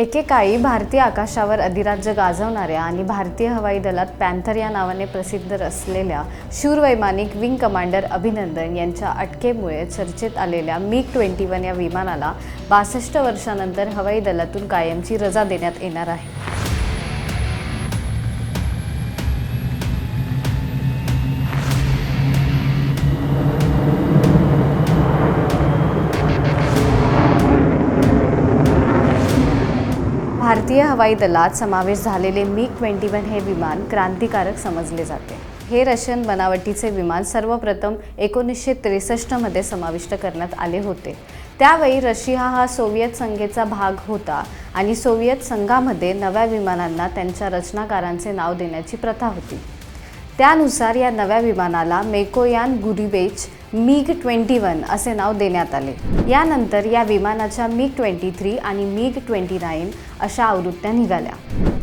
एकेकाळी भारतीय आकाशावर अधिराज्य गाजवणाऱ्या आणि भारतीय हवाई दलात पॅन्थर या नावाने प्रसिद्ध असलेल्या शूरवैमानिक विंग कमांडर अभिनंदन यांच्या अटकेमुळे चर्चेत आलेल्या मिग ट्वेंटी वन या विमानाला बासष्ट वर्षानंतर हवाई दलातून कायमची रजा देण्यात येणार आहे. भारतीय हवाई दलात समावेश झालेले मिग ट्वेंटी वन हे विमान क्रांतिकारक समजले जाते. हे रशियन बनावटीचे विमान सर्वप्रथम एकोणीसशे त्रेसष्टमध्ये समाविष्ट करण्यात आले होते. त्यावेळी रशिया हा सोव्हिएत संघेचा भाग होता आणि सोव्हिएत संघामध्ये नव्या विमानांना त्यांच्या रचनाकारांचे नाव देण्याची प्रथा होती. त्यानुसार या नव्या विमानाला Mikoyan Gurevich MiG twenty one असे नाव देण्यात आले. यानंतर या विमानाच्या मिग ट्वेंटी थ्री आणि मिग ट्वेंटी नाईन अशा आवृत्त्या निघाल्या.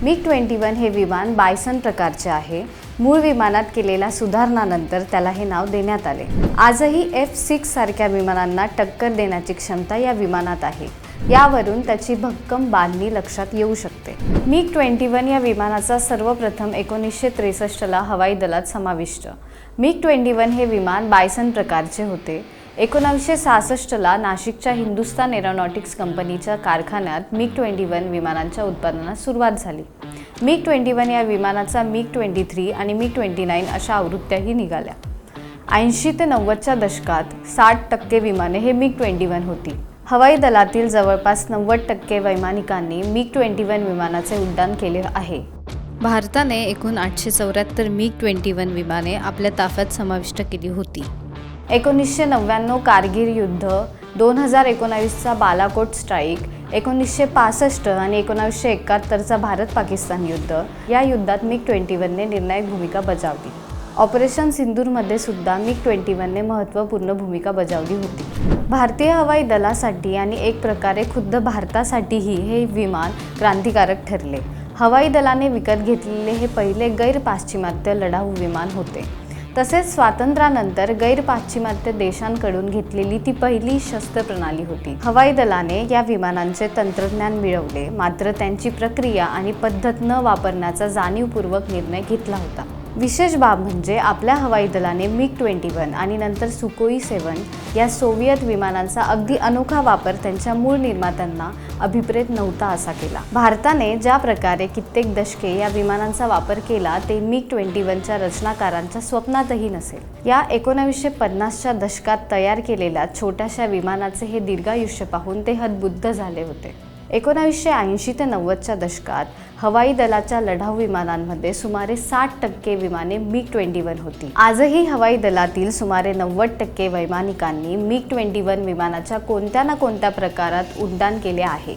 मिग ट्वेंटी वन हे विमान बायसन प्रकारचे आहे. मूळ विमानात केलेल्या सुधारणानंतर त्याला हे नाव देण्यात आले. आजही एफ सिक्स सारख्या विमानांना टक्कर देण्याची क्षमता या विमानात आहे. यावरून त्याची भक्कम बांधणी लक्षात येऊ शकते. मिग ट्वेंटी वन या विमानाचा सर्वप्रथम एकोणीसशे त्रेसष्टला हवाई दलात समाविष्ट. मिग ट्वेंटी वन हे विमान बायसन प्रकारचे होते. एकोणावीसशे सहासष्टला नाशिकच्या हिंदुस्तान एरोनॉटिक्स कंपनीच्या कारखान्यात मिग ट्वेंटी वन विमानांच्या उत्पादनास सुरुवात झाली. मिग ट्वेंटी वन या विमानाचा मिग ट्वेंटी थ्री आणि मिग ट्वेंटी नाईन अशा आवृत्त्याही निघाल्या. ऐंशी ते नव्वदच्या दशकात साठ टक्के विमाने हे मिग ट्वेंटी वन होती. हवाई दलातील जवळपास नव्वद टक्के वैमानिकांनी मिग ट्वेंटी वन विमानाचे उड्डाण केले आहे. भारताने एकूण आठशे चौऱ्याहत्तर मिग ट्वेंटी वन विमाने आपल्या ताफ्यात समाविष्ट केली होती. एकोणीसशे नव्याण्णव कारगिर युद्ध दोन हजार एकोणावीसचा बालाकोट स्ट्राईक एकोणीसशे पासष्ट आणि एकोणावीसशे एकाहत्तरचा भारत पाकिस्तान युद्ध या युद्धात मिग ट्वेंटी वनने निर्णायक भूमिका बजावली. ऑपरेशन सिंदूरमध्ये सुद्धा मिग ट्वेंटी वनने महत्त्वपूर्ण भूमिका बजावली होती. भारतीय हवाई दलासाठी आणि एक प्रकारे खुद्द भारतासाठीही हे विमान क्रांतिकारक ठरले. हवाई दलाने विकत घेतलेले हे पहिले गैरपाश्चिमात्य लढाऊ विमान होते. तसेच स्वातंत्र्यानंतर गैरपाश्चिमात्य देशांकडून घेतलेली ती पहिली शस्त्र प्रणाली होती. हवाई दलाने या विमानांचे तंत्रज्ञान मिळवले मात्र त्यांची प्रक्रिया आणि पद्धत न वापरण्याचा जाणीवपूर्वक निर्णय घेतला होता. विशेष बाब म्हणजे आपल्या हवाई दलाने मिग ट्वेंटी वन आणि नंतर सुकोई सेवन या सोव्हिएत विमानांचा अगदी अनोखा वापर त्यांच्या मूळ निर्मात्यांना अभिप्रेत नव्हता असा केला. भारताने ज्या प्रकारे कित्येक दशके या विमानांचा वापर केला ते मिग ट्वेंटी वनच्या रचनाकारांच्या स्वप्नातही नसेल. या एकोणावीसशे पन्नासच्या दशकात तयार केलेल्या छोट्याशा विमानाचे हे दीर्घायुष्य पाहून ते हदबुद्ध झाले होते. एकोणावीसशे ऐंशी ते नव्वदच्या दशकात हवाई दलाच्या लढाऊ विमानांमध्ये सुमारे साठ टक्के विमाने मिग ट्वेंटी वन होती. आजही हवाई दलातील सुमारे नव्वद टक्के वैमानिकांनी मिग ट्वेंटी वन विमानाच्या कोणत्या ना कोणत्या प्रकारात उड्डाण केले आहे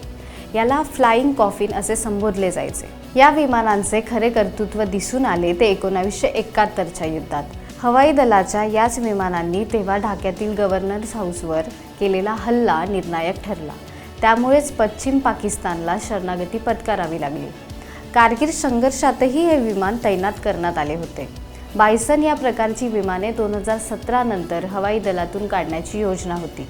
याला फ्लाईंग कॉफिन असे संबोधले जायचे. या विमानांचे खरे कर्तृत्व दिसून आले ते एकोणावीसशे एकाहत्तरच्या युद्धात. हवाई दलाच्या याच विमानांनी तेव्हा ढाक्यातील गव्हर्नर्स हाऊसवर केलेला हल्ला निर्णायक ठरला. त्यामुळेच पश्चिम पाकिस्तानला शरणागती पत्करावी लागली. कारगिल संघर्षातही हे विमान तैनात करण्यात आले होते. बायसन या प्रकारची विमाने दोन हजार सतरा नंतर हवाई दलातून काढण्याची योजना होती.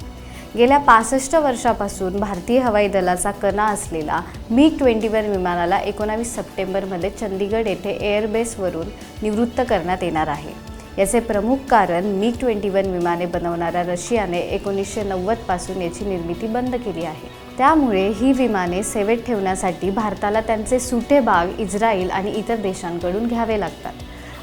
गेल्या पासष्ट वर्षापासून भारतीय हवाई दलाचा कणा असलेला मिग ट्वेंटी वन विमानाला एकोणावीस सप्टेंबरमध्ये चंदीगड येथे एअरबेसवरून निवृत्त करण्यात येणार आहे. याचे प्रमुख कारण मिग ट्वेंटी वन विमाने बनवणाऱ्या रशियाने एकोणीसशे नव्वदपासून याची निर्मिती बंद केली आहे. त्यामुळे ही विमाने सेवेत ठेवण्यासाठी भारताला त्यांचे सुटे भाग इस्रायल आणि इतर देशांकडून घ्यावे लागतात.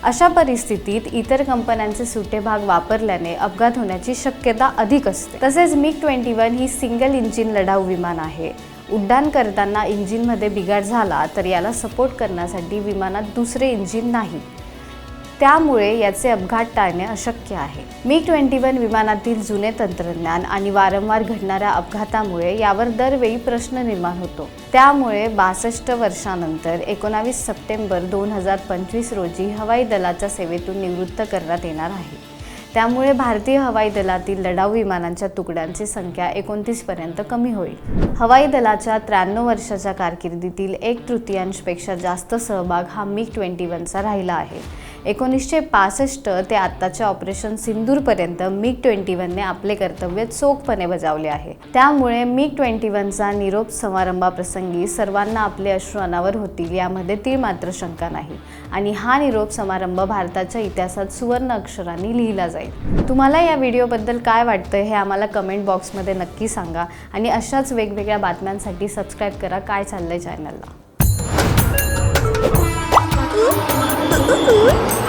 अशा परिस्थितीत इतर कंपन्यांचे सुटे भाग वापरल्याने अपघात होण्याची शक्यता अधिक असते. तसेच मिग ट्वेंटी वन ही सिंगल इंजिन लढाऊ विमान आहे. उड्डाण करताना इंजिनमध्ये बिघाड झाला तर याला सपोर्ट करण्यासाठी विमानात दुसरे इंजिन नाही. त्यामुळे याचे अपघात टाळणे अशक्य आहे. मिग ट्वेंटी वन विमानातील जुने तंत्रज्ञान आणि वारंवार घडणाऱ्या अपघातामुळे यावर दरवेळी प्रश्न निर्माण होतो. त्यामुळे बासष्ट वर्षानंतर एकोणावीस सप्टेंबर दोन हजार पंचवीस रोजी हवाई दलाच्या सेवेतून निवृत्त करण्यात येणार आहे. त्यामुळे भारतीय हवाई दलातील लढाऊ विमानांच्या तुकड्यांची संख्या एकोणतीसपर्यंत कमी होईल. हवाई दलाच्या त्र्याण्णव वर्षाच्या कारकिर्दीतील एक तृतीयांशपेक्षा जास्त सहभाग हा मिग ट्वेंटी वनचा राहिला आहे. एकोणीसशे पासष्ट ते आत्ताच्या ऑपरेशन सिंदूरपर्यंत मिग ट्वेंटी वनने आपले कर्तव्य चोखपणे बजावले आहे. त्यामुळे मिग ट्वेंटी वनचा निरोप समारंभाप्रसंगी सर्वांना आपले अश्रू अनावर होतील यामध्ये ती मात्र शंका नाही. आणि हा निरोप समारंभ भारताच्या इतिहासात सुवर्ण अक्षरांनी लिहिला जाईल. तुम्हाला या व्हिडिओबद्दल काय वाटतं हे आम्हाला कमेंट बॉक्समध्ये नक्की सांगा. आणि अशाच वेगवेगळ्या बातम्यांसाठी सबस्क्राईब करा. काय चाललंय चॅनलला? ừ, ừ, ừ.